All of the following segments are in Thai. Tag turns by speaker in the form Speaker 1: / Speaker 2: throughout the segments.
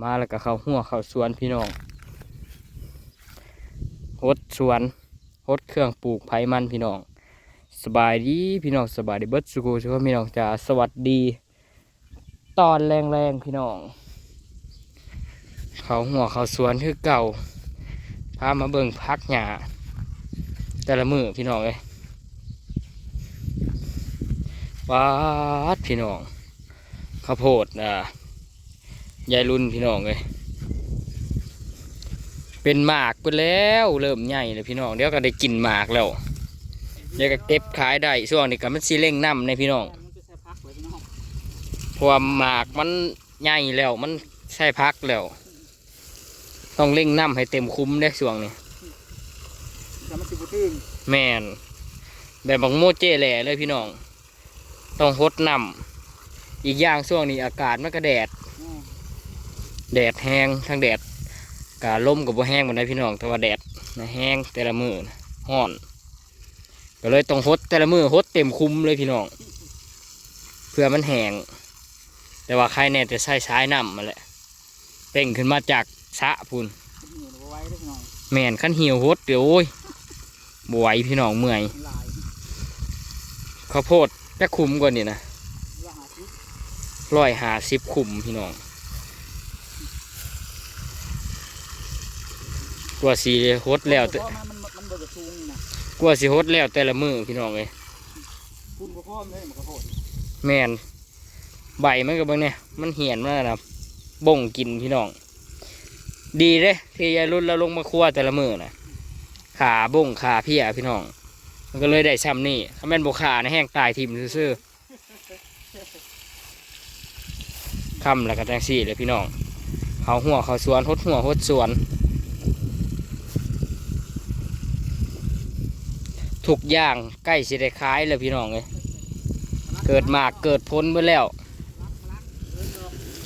Speaker 1: มาแล้วก็เข้าหัวเข้าสวนพี่น้องหดสวนหดเครื่องปลูกไผ่มันพี่น้อง สบายดีพี่น้องสบายดีเบิดสุกูสุขพี่น้องจ้าสวัสดี ตอนแรงๆพี่น้อง เขาหัวเขาสวนคือเก่า พามาเบิ่งพักหญ้าแต่ละมือพี่น้องเอ้ยว้าดพี่น้องข้าวโพดอ่า ยายรุ่นพี่น้องเอ้ยเป็นหมากไปแล้ว เริ่มใหญ่เลยพี่น้องเดี๋ยวก็ได้กินหมากแล้วเดี๋ยวก็เก็บขายได้ช่วงนี้ก็มันสิเร่งน้ำในพี่น้อง
Speaker 2: มันจะใส่พักเลยพี่น้อง
Speaker 1: เพราะว่าหมากมันใหญ่แล้วมันใช่พักแล้ว ต้องเร่งน้ำให้เต็มคุ้มได้ช่วงนี้
Speaker 2: แต่มันสิบุตึง
Speaker 1: แมนแบบบังโมเจแหล่เลยพี่น้อง ต้องหดน้ำอีกอย่างช่วงนี้อากาศมันก็แดด
Speaker 2: อืม
Speaker 1: แดดแห้งทั้งแดดกาลมกับบ่แห้งหมดเลยพี่น้องแต่ว่าแดดนะแห้งแต่ละมือห้อน ก็เลยต้องหดแต่ละมือหดเต็มคุ้มเลยพี่น้องเพื่อมันแห้งแต่ว่าใครแน่จะใช้ใช้น้ำมาแหละเป่งขึ้นมาจากสะพุนแม่นขั้นเหี่ยวหดเดี๋ยวโอ้ยบวยพี่น้องเมื่อยข้าวโพดจะคุ้มกว่านี่นะ
Speaker 2: เรื่องหาชิป
Speaker 1: ร้อยหาสิบคุ้มพี่น้อง กว่าสีหดแล้วแต่
Speaker 2: เพราะมันมันมันเบิกกระทุงนี่นะ
Speaker 1: กว่าสีหดแล้วแต่ละมือพี่น้องเลย
Speaker 2: คุณพ่อพ่อเลยมันกระโพด
Speaker 1: แม่นใบมันก็เบางเนี่ยมันเหี่ยนมากนะบ่งกินพี่น้อง ดีเด้ที่ยายรุ่นเราลงมาคั่วแต่ละมือนะขาบ่งขาเพียพี่น้อง มันก็เลยได้ซ้ำนี่ถ้าแม่นบกขาในะแห้งตายทิมซื่อๆคำแล้วก็จังสี่เลยพี่น้องเขาหัวเขาสวนหดหัวหดสวน ทุกอย่างใกล้สิได้ขายแล้วพี่น้องเลยเกิดหมากเกิดพ้นไปแล้ว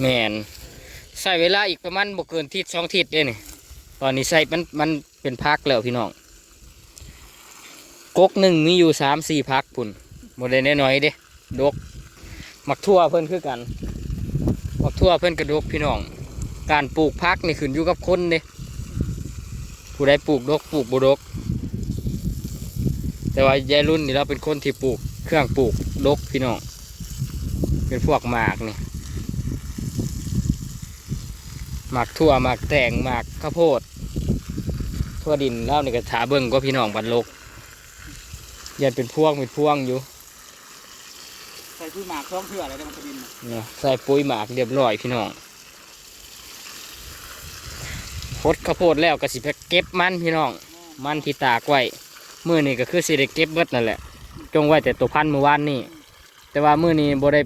Speaker 1: แมนใส่เวลาอีกประมาณบ่เกินทิศสองทิศเลยนี่ตอนนี้ใส่มันมันเป็นพักแล้วพี่น้องกกหนึ่งมีอยู่สามสี่พักพุ่นโมเดลน้อยๆเด้ดกมักทั่วเพิ่นคือกันมักทั่วเพิ่นกระดกพี่น้อง การปลูกพักนี่ขึ้นอยู่กับคนเด้ผู้ใดปลูกดกปลูกบ่ดก แต่ว่ายายรุ่นนี่เราเป็นคนที่ปลูก เครื่องปลูกดกพี่น้อง เป็นพวกหมากนี่หมากทั่วหมากแตงหมากข้าวโพด ทั่วดินเล่านี่ก็ถาเบิ่งก็พี่น้องบันลกยันเป็นพวงเป็นพวงอยู่
Speaker 2: ใส่พืชหมากท้องเถื่ออะไรได้มันจะดินน่ะ
Speaker 1: เนี่ยใส่ปุ๋ยหมากเรียบร้อยพี่น้องพดข้าวโพดแล้วก็สิไปเก็บมันพี่น้อง มันที่ตากไว้ มือนี่ก็คือสิได้เก็บเบิดนั่นแหละ จงไว้แต่ตัวพันธุ์เมื่อวานนี่แต่ว่ามือนี้บ่ได้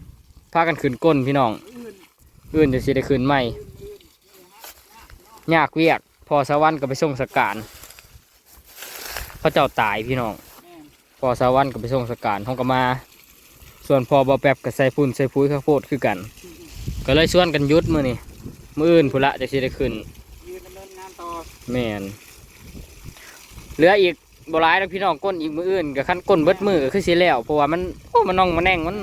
Speaker 1: พากันขึ้นก้นพี่น้อง
Speaker 2: อื่น
Speaker 1: อื่นจะสิได้ขึ้นใหม่ยากเวียก พอสวรรค์ก็ไปส่งสการพระเจ้าตายพี่น้อง
Speaker 2: แม่น
Speaker 1: พอสวรรค์ก็ไปส่งสการห้องก็มา ส่วนพอบอแป๊บก็ใส่พุ่นใส่ปุ๋ยข้าวโพดคือกัน ก็เลยชวนกันหยุดมือนี่มืออื่นพุนละจะสิได้ขึ้น
Speaker 2: ยืนดำเนินงานต่อ
Speaker 1: แม่นเหลืออีก บหลายแล้วพี่น้องก้นอีกมืออื่นกับขั้นก้นเบิดมือก็คือสิแล้วเพราะว่ามันโอ้มันน่องมันแน่งมัน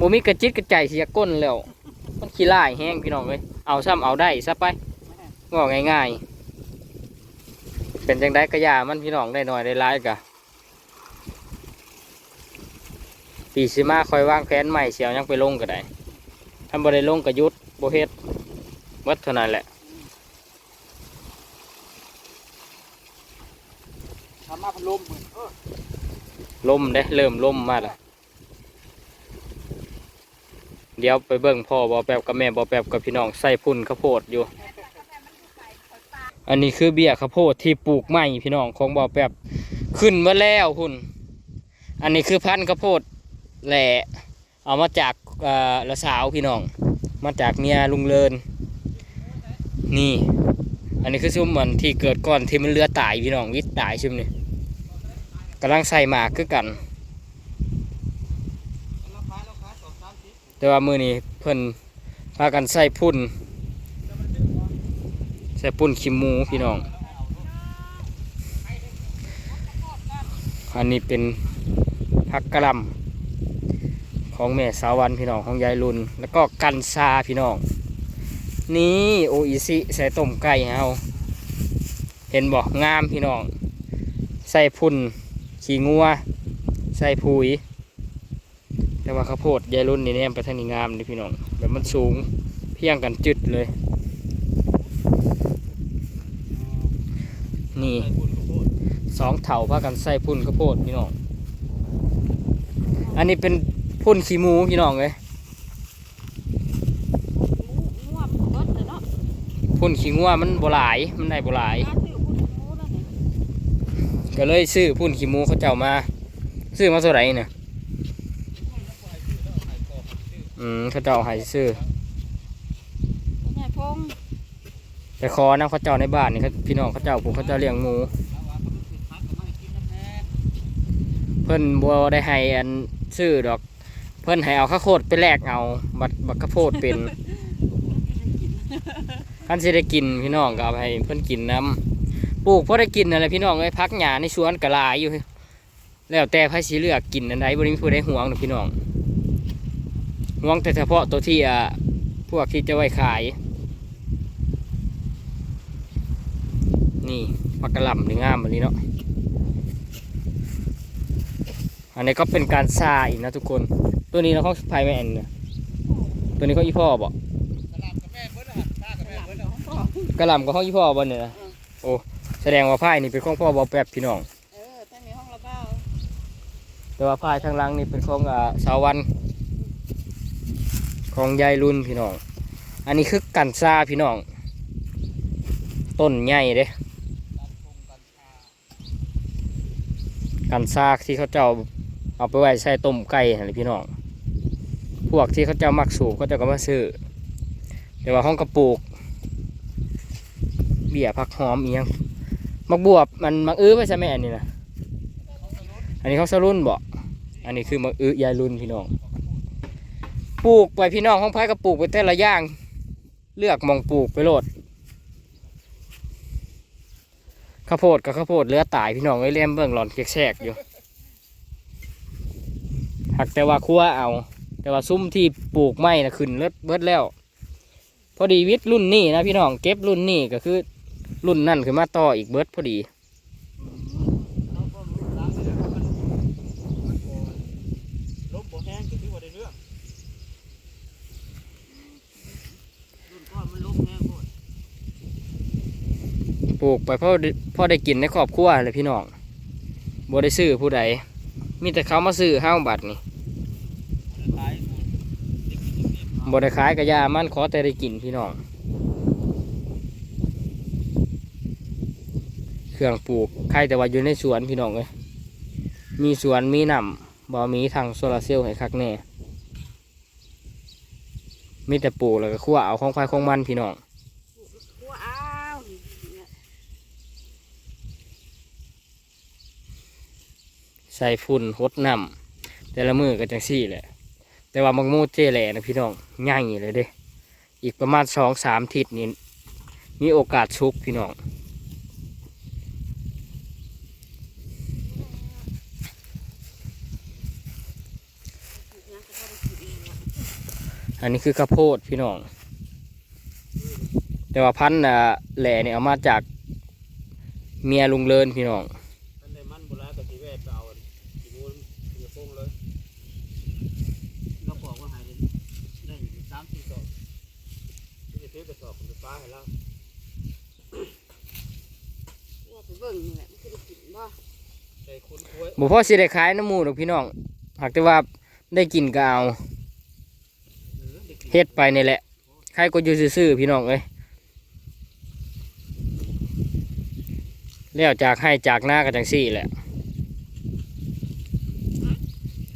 Speaker 1: บ่มีกระจิตกระใจเสียก้นแล้ว มันขี้ล่ายแห้งพี่น้องเลยเอาซ้ำเอาได้ซะไปงอง่ายๆ เป็นจังได้กระยามันพี่น้องได้หน่อยได้ร้ายกะปีสิมาคอยว่างแผนใหม่เสียวยังไปลงก็ได้ทำบ่ได้ลงก็หยุดบ่เฮ็ดเบิดเท่านั้นแหละ
Speaker 2: ทำมาพัน ลมเหมือนเออ
Speaker 1: ลมได้เริ่มลมมาล้วเดี๋ยวไปเบิ่งพ่อบอแปบกับแม่บอแปบกับพี่น้องใส่พุ่นข้าวโพดอยู่ อันนี้คือเบี้ยข้าวโพดที่ปลูกใหม่พี่น้องของบอแปบขึ้นมาแล้วพุ่น อันนี้คือพันธุ์ข้าวโพดแหล่เอามาจากเอ่อละสาวพี่น้อง มาจากเมียลุงเลิน นี่ อันนี้คือชุ่มเหมือนที่เกิดก่อนที่มันเลือตายพี่น้องวิทย์ตายชุ่มนี่ กำลังใส่หมากคือกัน
Speaker 2: เราขายเอามสิบ
Speaker 1: แต่ว่ามือนี้เพิ่นพากันใส่พุ่น ใส่พุ่นขี้หมูพี่น้อง อันนี้เป็นผักกะลำของแม่สาวันพี่น้องของยายรุน แล้วก็กันซาพี่น้อง นี่โออิซิใส่ต้มไก่เฮาเห็นบอกงามพี่น้อง ใส่พุ่น ขี้งัวใส่ปุ๋ยแต่ว่าข้าวโพดยายรุ่นนี่แนมไปทางนี้งามเลยพี่น้องแบบมันสูงเพียงกันจุดเลย นี่
Speaker 2: ใส่ปุ่นข้าวโพด
Speaker 1: สองเถาพากันใส่พุ่นข้าวโพดพี่น้องอันนี้เป็นพุ่นขี้หมูพี่น้องเลย
Speaker 3: ง่วงเบิดเลยเนาะ
Speaker 1: พุ่นขี้งัวมันบ่หลาย มันได้บ่หลาย
Speaker 3: งานซื้อคุณหมูแล้วนี่
Speaker 1: ก็เลยซื้อพุ่นขี้หมูเขาเจ้ามา ซื้อมาเท่าไหร่เนี่ยอืมเขาเจ้าให้ซื้อ
Speaker 3: คุณยายพงษ์
Speaker 1: ไปขอน้ำเขาเจ้าในบ้านนี่เขาพี่น้องเขาเจ้าผมเขาเจ้าเลี้ยงหมู
Speaker 2: พักก็มาให้กินน้ำแน่
Speaker 1: เพิ่นบัวได้ให้อันซื้อดอก เพิ่นให้เอาข้าวโพดไปแลกเอาบัตรบัตรข้าวโพดเป็นคันสิได้กินพี่น้องก็เอาไปให้เพิ่นกินน้ำ ปลูกพอได้กินอะไรพี่น้องเอ้ยพักหญ้าในสวนก็หลายอยู่ แล้วแต่ไผสิเลือกกินอันใดบ่ได้มีผู้ใดห่วงหรอกพี่น้องห่วงแต่เฉพาะตัวที่อะพวกที่จะไว้ขาย นี่ผักกะหล่ำนี่งามอันนี้เนาะอันนี้ก็เป็นการซาอีกนะทุกคน ตัวนี้เราเขาพายไม่แอนเนี่ยตัวนี้เขาอีพ่อบอก
Speaker 2: กระลำกับแม่เบิดอะตากับแม่เบิดอะ
Speaker 1: กระหลำก็เขาอีพ่อบ่เนี่ยนะโอ้ แสดงว่าพายนี่เป็นของพ่อบอแป๊บพี่น้อง
Speaker 3: เออถ้ามีห้องระเบ้า
Speaker 1: แต่ว่าพายทางหลังนี่เป็นของอ่าสาววัน ของยายรุ่นพี่น้อง อันนี้คือกันซาพี่น้อง ต้นใหญ่เด้
Speaker 2: ตัดพงตัดชา
Speaker 1: กันซากที่เขาเจ้าเอาไปไว้ใส่ต้มไก่อะไรพี่น้อง พวกที่เขาเจ้ามักสูบเขาเจ้าก็มาซื้อแต่ว่าห้องกระปลูกเบี้ยผักหอมอีหยัง มักบวบมันมักอื้อไปใช่ไหมอันนี้นะอันนี้เขาสรุ่นบอกอันนี้คือมักอื้อยายรุ่นพี่น้องปลูกไปพี่น้องห้องพายก็ปลูกไปแต่ละอย่าง เลือกมองปลูกไปโลดข้าวโพดกับข้าวโพดเลือตายพี่น้องไอ้เล่มเบิ่งหลอนแฉกอยู่หักแต่ว่าคั่วเอา แต่ว่าซุ้มที่ปลูกไม้นะขึ้นเลิศเบิดแล้ว พอดีวิทย์รุ่นนี้นะพี่น้องเก็บรุ่นนี้ก็คือ รุ่นนั่นคือมาต่ออีกเบิดพอดี
Speaker 2: เราก็รู้ล้างไปแล้วมันมันบ่ลมบ่แห้งก็ถือว่าได้เรื่องรุ่นก้อนมันลมแห้งโคตร
Speaker 1: ปลูกไปพ่อได้พ่อได้กินในครอบครัวเลยพี่น้องบ่ได้ซื้อผู้ใดมีแต่เขามาซื้อห้าบัตรนี่
Speaker 2: ขายหมดเด็กกินเด็กๆ
Speaker 1: บ่ได้ขายกระยามันขอแต่ได้กินพี่น้อง เค รื่องปลูกใครแต่ว่าอยู่ในสวนพี่น้องเลยมีสวนมีน้ำบ่มีทางโซลาเซลล์ให้คักแน่มีแต่ปลูกแล้วก็คั่วเอาของใครของมันพี่น้องใส่ฝุ่นหดน้ำแต่ละมือก็จังซี่แหละแต่ว่ามังมูเจแหล่นะพี่น้องใหญ่เลยเด้ อีกประมาณสองสามทิศนี้มีโอกาสชุกพี่น้อง
Speaker 3: จะได้กินอีกเนาะ
Speaker 1: อันนี้คือข้าวโพดพี่น้อง แต่ว่าพันธุ์น่ะแหล่เนี่ยเอามาจากเมียลุงเลินพี่น้อง
Speaker 2: อันใดมันโบราณก็สิแวะไปเอาอันขี้มูลเรือโป่งเลยเราบอกว่าหายได้ได้อยู่สามสี่ศอกที่จะซื้อกระสอบผมจะฟ้าให้แล้ว
Speaker 3: ว่าไปเบิ่งนี่แหละมันจะได้กินบ่
Speaker 2: ใจคุ้นคุ้ย
Speaker 1: บุพ่อสิได้ขายน้ำหมูดอกพี่น้อง หากแต่ว่าได้กินก็เอา
Speaker 2: เออ เฮ็
Speaker 1: ดไปนี่แหละ ใครก็อยู่ซื่อๆพี่น้องเอ้ยแล้วจากให้จากหน้ากันจังสี่แหละ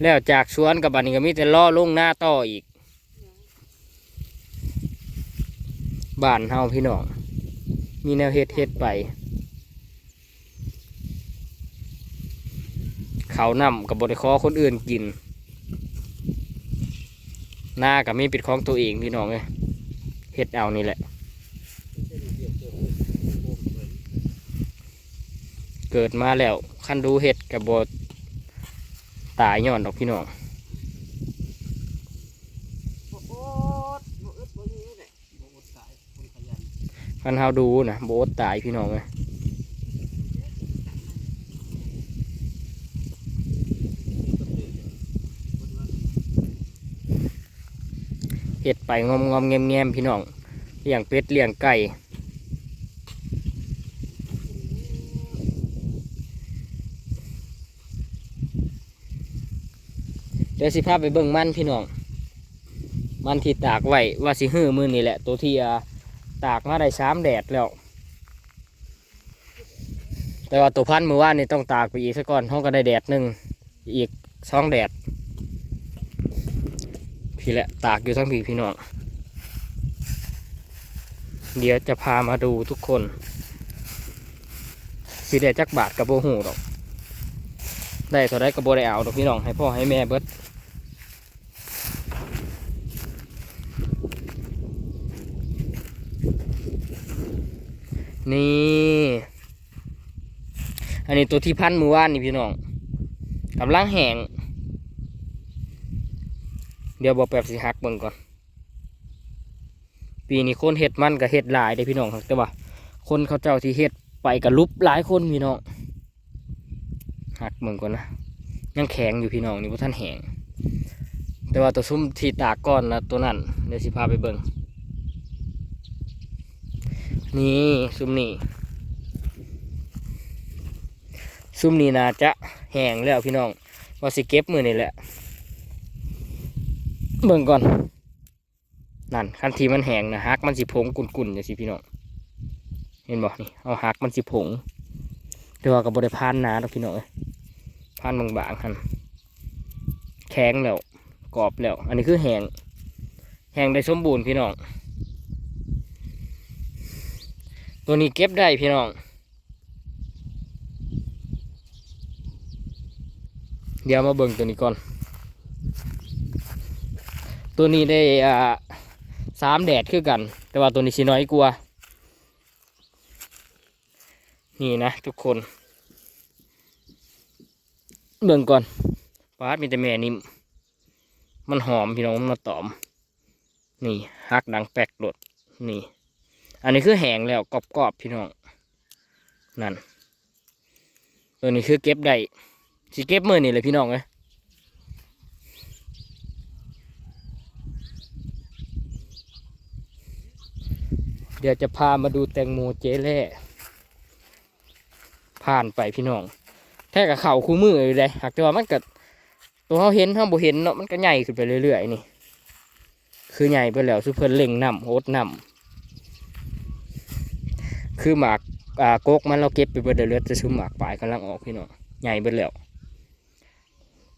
Speaker 1: แล้วจากสวนกับบันนี้ก็มีแต่ล่อลงหน้าต่ออีก บ้านเฮาพี่น้อง มีแนวเฮ็ดเฮ็ดไป เขานำกับบริคอคนอื่นกิน หน้ากับมีปิดของตัวเองพี่น้องเลยเฮ็ดเอานี่แหละ เกิดมาแล้วคันดูเฮ็ดกับบตายย้อนดอกพี่น้อง
Speaker 3: บ่โอดบ่อึดบ่หิวเลย
Speaker 2: บ่อดตาย
Speaker 1: คันเฮาดูนะโบดตายพี่น้องเลย เห็ดไปงอมงอมแงมแงมพี่น้องเลี้ยงเป็ดเลี้ยงไก่เดี๋ยวสิพาไปเบิ่งมันพี่น้อง มันที่ตากไว้ว่าสิฮื้อมือนี่แหละ ตัวที่ตากมาได้สามแดดแล้ว แต่ว่าตัวพันธุ์มือว่านนี่ต้องตากไปอีกสักก่อนห้องก็ได้แดดหนึ่งอีกสองแดด พี่แหละตากอยู่ทั้งพี่พี่น้อง เดี๋ยวจะพามาดูทุกคนสีแดดจักบาทกับโบหูดอก ได้เท่าไรกับโบได้เอาดอกพี่น้องให้พ่อให้แม่เบิดนี่ อันนี้ตัวที่พันมือว่านนี่พี่น้องกำลังแหง เดี๋ยวบอกแบบสิหักเบิ่งก่อน ปีนี้คนเห็ดมันกับเห็ดหลายเด้พี่น้องครับแต่ว่าคนเขาเจ้าที่เห็ดไปกับลุบหลายคนพี่น้องหักเบิ่งก่อนนะยังแข็งอยู่พี่น้องนี่พวกท่านแหงแต่ว่าตัวซุ้มที่ตากก้อนนะตัวนั้นเดี๋ยวสิพาไปเบิ่งนี่ซุ้มนี่ซุ้มนี่น่าจะแห้งแล้วพี่น้องว่าสิเก็บมือนี่แหละ เบิ่งก่อน นั่นคันทีมันแหงนะฮักมันสิผงกุ่นๆอย่างสิพี่น้องเห็นบ่นี่เอาฮักมันสิผงแต่ว่ากับบริพานนาพี่น้องเอ้พานบางๆคันแข็งแล้วกรอบแล้ว อันนี้คือแหงแหงได้สมบูรณ์พี่น้องตัวนี้เก็บได้พี่น้อง เดี๋ยวมาเบิ่งตัวนี้ก่อน ตัวนี้ได้อ่าสามแดดคือกัน แต่ว่าตัวนี้สิน้อยกว่านี่นะทุกคนเบิ่งก่อนปาดมีแต่แม่นิ่มมันหอมพี่น้องมันมาตอม นี่ฮักดังแปลกโดดนี่ อันนี้คือแหงแล้วกรอบๆพี่น้องนั่นตัวนี้คือเก็บได้สิเก็บมือนี่เลยพี่น้องเลย เดี๋ยวจะพามาดูแตงโมเจเล่ผ่านไปพี่น้อง แท้กับเข่าคู่มือเลยเลยหากแต่ว่ามันกัตัวเขาเห็นเขาบ่เห็นเนาะมันก็ใหญ่ขึ้นไปเรื่อยๆนี่ คือใหญ่ไปแล้วซุเพิ่นเล่งน้ำโฮดน้ำคือหมากอ่าโกกมันเราเก็บไปเบิดเดือดเลือดจะชุ่มหมากปลายกำลังออกพี่น้องใหญ่เบิดแล้ว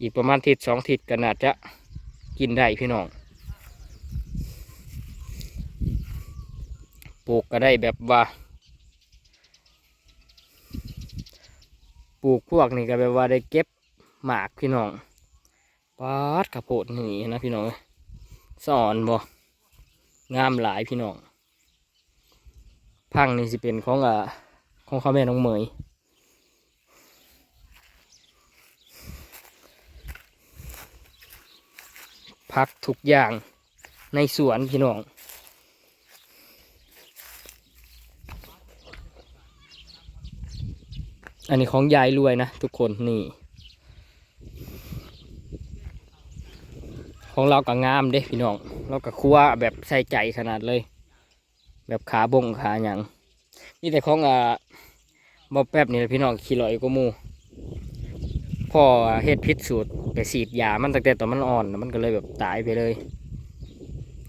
Speaker 1: อีกประมาณทิศสองทิศก็น่าจะกินได้พี่น้อง ลูกก็ได้แบบว่าปลูกพวกนี้ก็แบบว่าได้เก็บหมากพี่น้องปาดกระโพดนี่นะพี่น้องสอนบ่งามหลายพี่น้องพังนี่สิเป็นของอ่าของข้าแม่น้องเหมยพักทุกอย่างในสวนพี่น้อง อันนี้ของยายรวยนะทุกคนนี่ ของเราก็งามเด้พี่น้อง เราก็คั่วแบบใส่ใจขนาดเลย แบบขาบงขาหยังนี่แต่ของอ่าบอแป๊บนี่แหละพี่น้องขี้ลอยก็มูพ่อเฮ็ดพิษสูตรไปฉีดยามันตั้งแต่ตอนมันอ่อนมันก็เลยแบบตายไปเลย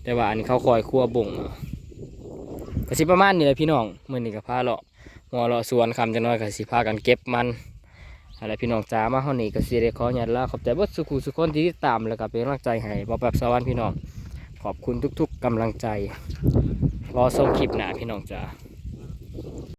Speaker 1: แต่ว่าอันนี้เขาคอยคั่วบ่งก็สิประมาณนี้แหละพี่น้องมื่อนี้ก็พาเลาะ หัวเลาะสวนคำจะน้อยกับสิพากันเก็บมันอะไรพี่น้องจ้ามาเฮานี่ก็สิได้ขออนุญาตลาขอบใจบิดสุขุสุขคนที่ติดตามแล้วก็เป็นกำลังใจให้บอแบบสวรรค์พี่น้องขอบคุณทุก ๆกำลังใจ รอส่งคลิปหน้าพี่น้องจ้า